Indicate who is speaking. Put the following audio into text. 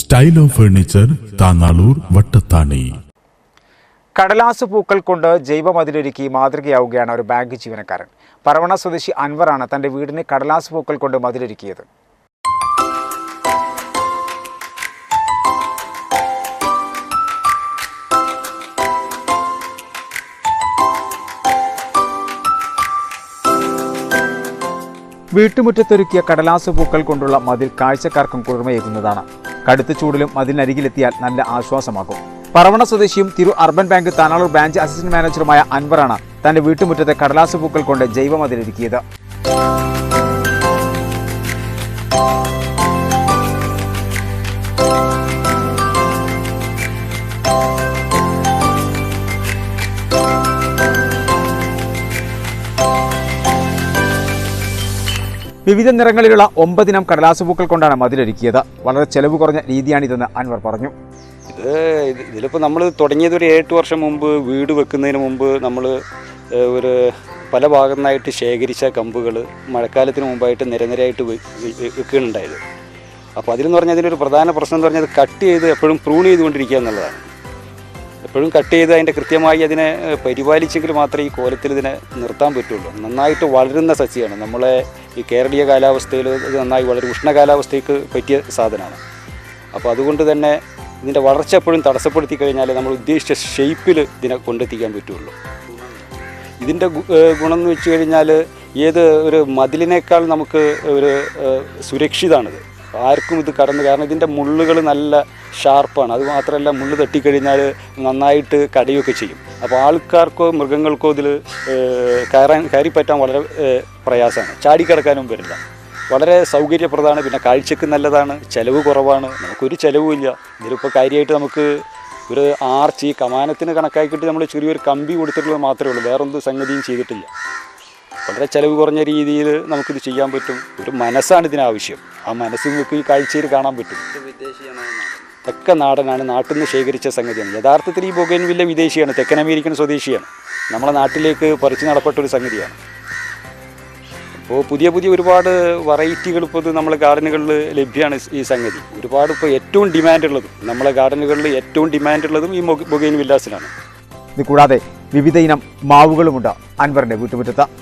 Speaker 1: Style of furniture Tanalur Vattathani
Speaker 2: കടലാസ് പൂക്കൾ കൊണ്ട് ജൈവ മതിലൊരുക്കി മാതൃകയാവുകയാണ് ഒരു ബാങ്ക് ജീവനക്കാരൻ. പറവണ സ്വദേശി അൻവറാണ് തന്റെ വീടിന് കടലാസ് പൂക്കൾ കൊണ്ട് മതിലൊരുക്കിയത്. വീട്ടുമുറ്റത്തൊരുക്കിയ കടലാസ് പൂക്കൾ കൊണ്ടുള്ള മതിൽ കാഴ്ചക്കാർക്കും കുളിർമയേകുന്നതാണ്. കടുത്ത ചൂടിലും മതിലിനരികിലെത്തിയാൽ നല്ല ആശ്വാസമാകും. പറവണ സ്വദേശിയും തിരു urban bank Tanalur branch assistant മാനേജറുമായ അൻവറാണ് തന്റെ വീട്ടുമുറ്റത്തെ കടലാസ് പൂക്കൾ കൊണ്ട് ജൈവ വിവിധ നിറങ്ങളിലുള്ള ഒമ്പതിനം കടലാസ് പൂക്കൾ കൊണ്ടാണ് മതിലൊരുക്കിയത്. വളരെ ചെലവ് കുറഞ്ഞ രീതിയാണിതെന്ന് അൻവർ പറഞ്ഞു.
Speaker 3: ഇത് ഇത് ഇതിലിപ്പോൾ നമ്മൾ തുടങ്ങിയത് ഒരു എട്ട് വർഷം മുമ്പ് വീട് വെക്കുന്നതിന് മുമ്പ് നമ്മൾ ഒരു പല ഭാഗത്തായിട്ട് ശേഖരിച്ച കമ്പുകൾ മഴക്കാലത്തിന് മുമ്പായിട്ട് നിരനിരയായിട്ട് വെക്കുന്നുണ്ടായത് അപ്പോൾ അതിലെന്ന് പറഞ്ഞാൽ ഒരു പ്രധാന പ്രശ്നം എന്ന് പറഞ്ഞാൽ കട്ട് ചെയ്ത് എപ്പോഴും പ്രൂൺ ചെയ്തുകൊണ്ടിരിക്കുക എന്നുള്ളതാണ്. എപ്പോഴും കട്ട് ചെയ്ത് അതിന്റെ കൃത്യമായി അതിനെ പരിപാലിച്ചെങ്കിൽ മാത്രമേ ഈ കോലത്തിൽ ഇതിനെ നിർത്താൻ പറ്റുള്ളൂ. നന്നായിട്ട് വളരുന്ന സസ്യമാണ് നമ്മളെ ഈ കേരളീയ കാലാവസ്ഥയിൽ ഇത് നന്നായി വളരെ. ഉഷ്ണ കാലാവസ്ഥയ്ക്ക് പറ്റിയ സാധനമാണ്. അപ്പോൾ അതുകൊണ്ട് തന്നെ ഇതിന്റെ വളർച്ച എപ്പോഴും തടസ്സപ്പെടുത്തി കഴിഞ്ഞാൽ നമ്മൾ ഉദ്ദേശിച്ച ഷേപ്പിൽ ഇതിനെ കൊണ്ടെത്തിക്കാൻ പറ്റുള്ളൂ. ഇതിന്റെ ഗുണം എന്ന് വെച്ച് കഴിഞ്ഞാൽ ഏത് ഒരു മതിലിനേക്കാൾ നമുക്ക് ഒരു സുരക്ഷിതാണിത്. ആർക്കും ഇത് കടന്നു കാരണം ഇതിന്റെ മുള്ളുകൾ നല്ല ഷാർപ്പാണ്. അത് മാത്രമല്ല മുള്ളു തട്ടിക്കഴിഞ്ഞാൽ നന്നായിട്ട് കടയുമൊക്കെ ചെയ്യും. അപ്പോൾ ആൾക്കാർക്കോ മൃഗങ്ങൾക്കോ ഇതിൽ കയറാൻ കയറിപ്പറ്റാൻ വളരെ പ്രയാസമാണ്. ചാടിക്കിടക്കാനും വരില്ല. വളരെ സൗകര്യപ്രദമാണ്. പിന്നെ കാഴ്ചക്ക് നല്ലതാണ്. ചിലവ് കുറവാണ്. നമുക്കൊരു ചിലവുമില്ല ഇതിലിപ്പോൾ കാര്യമായിട്ട് നമുക്ക് ഒരു ആർച്ച് ഈ കമാനത്തിന് കണക്കാക്കിയിട്ട് നമ്മൾ ചെറിയൊരു കമ്പി കൊടുത്തിട്ടുള്ളത് മാത്രമേ ഉള്ളൂ. വേറൊന്നും സംഗതിയും ചെയ്തിട്ടില്ല. വളരെ ചിലവ് കുറഞ്ഞ രീതിയിൽ നമുക്കിത് ചെയ്യാൻ പറ്റും. ഒരു മനസ്സാണ് ഇതിനാവശ്യം ആ മനസ്സ് നിങ്ങൾക്ക് ഈ കാഴ്ചയിൽ കാണാൻ പറ്റും. തെക്ക നാടനാണ് നാട്ടിൽ നിന്ന് ശേഖരിച്ച സംഗതിയാണ്. യഥാർത്ഥത്തിൽ ഈ ബൊഗൈൻവില്ല വിദേശിയാണ്. തെക്കൻ അമേരിക്കൻ സ്വദേശിയാണ്. നമ്മളെ നാട്ടിലേക്ക് പറിച്ചു നടപ്പെട്ട ഒരു സംഗതിയാണ്. അപ്പോൾ പുതിയ പുതിയ ഒരുപാട് വെറൈറ്റികൾ ഇപ്പോൾ ഇത് നമ്മളെ ഗാർഡനുകളിൽ ലഭ്യമാണ് ഈ സംഗതി. ഒരുപാട് ഇപ്പോൾ ഏറ്റവും ഡിമാൻഡ് ഉള്ളതും. നമ്മളെ ഗാർഡനുകളിൽ ഏറ്റവും ഡിമാൻഡ് ഉള്ളതും ഈ ബൊഗൈൻ വില്ലാസിലാണ്
Speaker 2: ഇത് കൂടാതെ വിവിധ ഇനം മാവുകളുമുണ്ട് അൻവറിന്റെ വീട്ടുമുറ്റത്ത്.